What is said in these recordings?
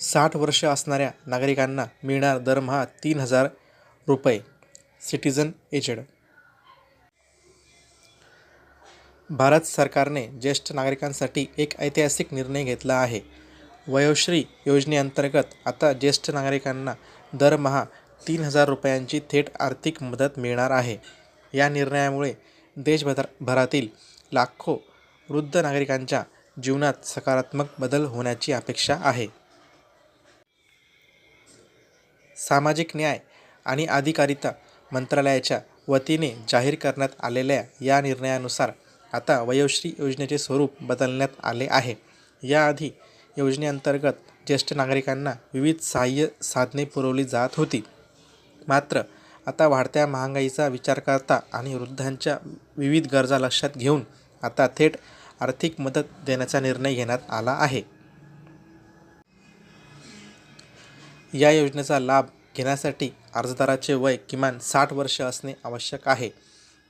साठ वर्ष असणाऱ्या नागरिकांना मिळणार दरमहा तीन हजार रुपये. Citizen aged. भारत सरकारने ज्येष्ठ नागरिकांसाठी एक ऐतिहासिक निर्णय घेतला आहे. वयोश्री योजनेअंतर्गत आता ज्येष्ठ नागरिकांना दरमहा तीन हजार रुपयांची थेट आर्थिक मदत मिळणार आहे. या निर्णयामुळे देशभर भरातील लाखो वृद्ध नागरिकांच्या जीवनात सकारात्मक बदल होण्याची अपेक्षा आहे. सामाजिक न्याय आणि अधिकारिता मंत्रालयाच्या वतीने जाहीर करण्यात आलेल्या या निर्णयानुसार आता वयोश्री योजनेचे स्वरूप बदलण्यात आले आहे. याआधी योजनेअंतर्गत ज्येष्ठ नागरिकांना विविध सहाय्य साधने पुरवली जात होती. मात्र आता वाढत्या महागाईचा विचार करता आणि वृद्धांच्या विविध गरजा लक्षात घेऊन आता थेट आर्थिक मदत देण्याचा निर्णय घेण्यात आला आहे. या योजनेचा लाभ घेण्यासाठी अर्जदाराचे वय किमान साठ वर्ष असणे आवश्यक आहे.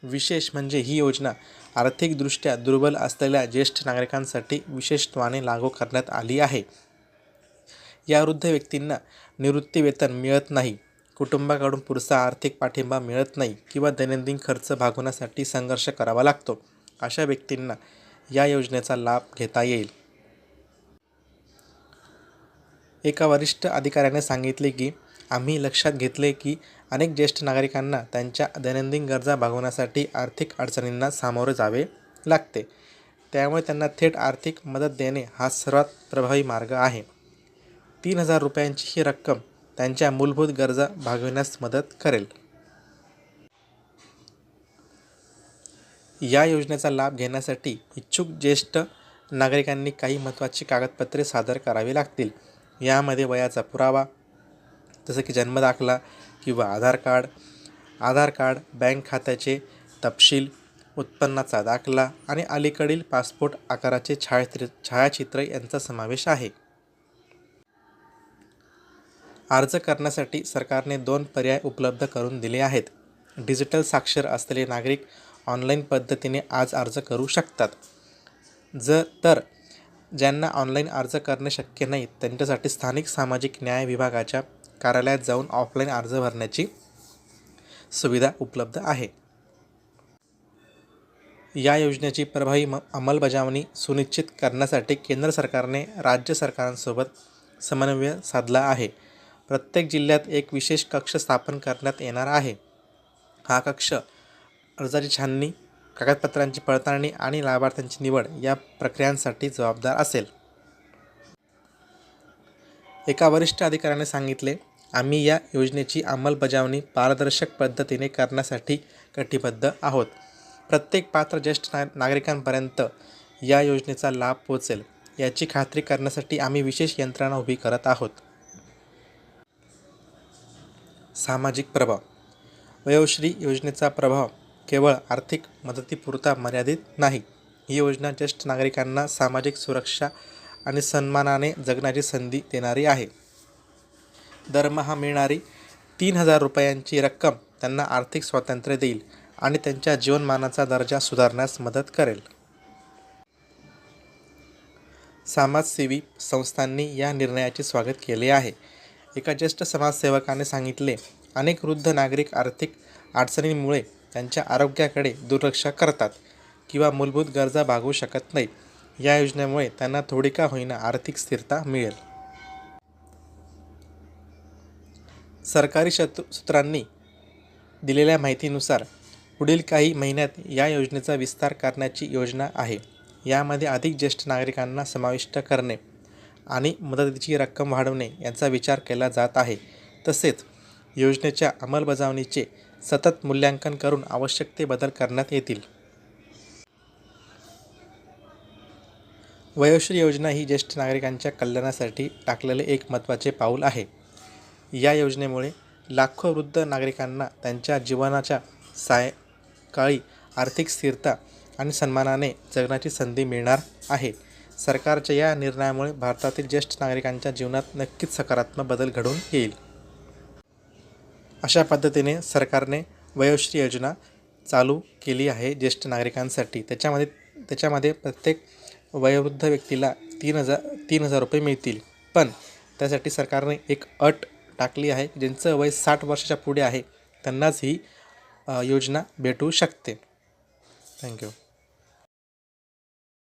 विशेष म्हणजे ही योजना आर्थिकदृष्ट्या दुर्बल असलेल्या ज्येष्ठ नागरिकांसाठी विशेषत्वाने लागू करण्यात आली आहे. या वृद्ध व्यक्तींना निवृत्तीवेतन मिळत नाही. कुटुंबाकडून पुरेसा आर्थिक पाठिंबा मिळत नाही किंवा दैनंदिन खर्च भागवण्यासाठी संघर्ष करावा लागतो. अशा व्यक्तींना या योजनेचा लाभ घेता येईल. एका वरिष्ठ अधिकाऱ्याने सांगितले की आम्ही लक्षात घेतले की अनेक ज्येष्ठ नागरिकांना त्यांच्या दैनंदिन गरजा भागवण्यासाठी आर्थिक अडचणींना सामोरे जावे लागते. त्यामुळे त्यांना थेट आर्थिक मदत देणे हा सर्वात प्रभावी मार्ग आहे. तीन हजार रुपयांची ही रक्कम त्यांच्या मूलभूत गरजा भागविण्यास मदत करेल. या योजनेचा लाभ घेण्यासाठी इच्छुक ज्येष्ठ नागरिकांनी काही महत्त्वाची कागदपत्रे सादर करावी लागतील. यामध्ये वयाचा पुरावा जसं की जन्मदाखला किंवा Aadhaar card Aadhaar card bank खात्याचे तपशील उत्पन्नाचा दाखला आणि अलीकडील पासपोर्ट आकाराचे छायाचित्र छायाचित्र यांचा समावेश आहे. अर्ज करण्यासाठी सरकारने दोन पर्याय उपलब्ध करून दिले आहेत. डिजिटल साक्षर असलेले नागरिक ऑनलाईन पद्धतीने आज अर्ज करू शकतात. जर तर ज्यांना ऑनलाईन अर्ज करणे शक्य नाही त्यांच्यासाठी स्थानिक सामाजिक न्याय विभागाच्या कार्यालयात जाऊन ऑफलाईन अर्ज भरण्याची सुविधा उपलब्ध आहे. या योजनेची प्रभावी म अंमलबजावणी सुनिश्चित करण्यासाठी केंद्र सरकारने राज्य सरकारांसोबत समन्वय साधला आहे. प्रत्येक जिल्ह्यात एक विशेष कक्ष स्थापन करण्यात येणार आहे. हा कक्ष अर्जाची छाननी कागदपत्रांची पडताळणी आणि लाभार्थ्यांची निवड या प्रक्रियांसाठी जबाबदार असेल. एका वरिष्ठ अधिकाऱ्याने सांगितले आम्ही या योजनेची अंमलबजावणी पारदर्शक पद्धतीने करण्यासाठी कटिबद्ध आहोत. प्रत्येक पात्र ज्येष्ठ ना नागरिकांपर्यंत या योजनेचा लाभ पोचेल याची खात्री करण्यासाठी आम्ही विशेष यंत्रणा उभी करत आहोत. सामाजिक प्रभाव. वयोश्री योजनेचा प्रभाव केवळ आर्थिक मदतीपुरता मर्यादित नाही. ही योजना ज्येष्ठ नागरिकांना सामाजिक सुरक्षा आणि सन्मानाने जगण्याची संधी देणारी आहे. दरमहा मिळणारी तीन हजार रुपयांची रक्कम त्यांना आर्थिक स्वातंत्र्य देईल आणि त्यांच्या जीवनमानाचा दर्जा सुधारण्यास मदत करेल. समाजसेवी संस्थांनी या निर्णयाचे स्वागत केले आहे. एका ज्येष्ठ समाजसेवकाने सांगितले अनेक वृद्ध नागरिक आर्थिक अडचणींमुळे त्यांच्या आरोग्याकडे दुर्लक्ष करतात किंवा मूलभूत गरजा भागवू शकत नाही. या योजनेमुळे त्यांना थोडी का होईना आर्थिक स्थिरता मिळेल. सरकारी शत्रू सूत्रांनी दिलेल्या माहितीनुसार पुढील काही महिन्यात या योजनेचा विस्तार करण्याची योजना आहे. यामध्ये अधिक ज्येष्ठ नागरिकांना समाविष्ट करणे आणि मदतीची रक्कम वाढवणे यांचा विचार केला जात आहे. तसेच योजनेच्या अंमलबजावणीचे सतत मूल्यांकन करून आवश्यक ते बदल करण्यात येतील. वयोश्री योजना ही ज्येष्ठ नागरिकांच्या कल्याणासाठी टाकलेले एक महत्त्वाचे पाऊल आहे. या योजनेमुळे लाखो वृद्ध नागरिकांना त्यांच्या जीवनाच्या सायकाळी आर्थिक स्थिरता आणि सन्मानाने जगण्याची संधी मिळणार आहे. सरकारच्या या निर्णयामुळे भारतातील ज्येष्ठ नागरिकांच्या जीवनात नक्कीच सकारात्मक बदल घडून येईल. अशा पद्धतीने सरकारने वयोश्री योजना चालू केली आहे ज्येष्ठ नागरिकांसाठी. त्याच्यामध्ये त्याच्यामध्ये प्रत्येक वयोवृद्ध व्यक्तीला तीन हजार तीन हजार रुपये मिळतील. पण त्यासाठी सरकारने एक अट टाकली आहे ज्यांचं वय साठ वर्षाच्या पुढे आहे. त्यांनाच ही योजना भेटू शकते. थँक्यू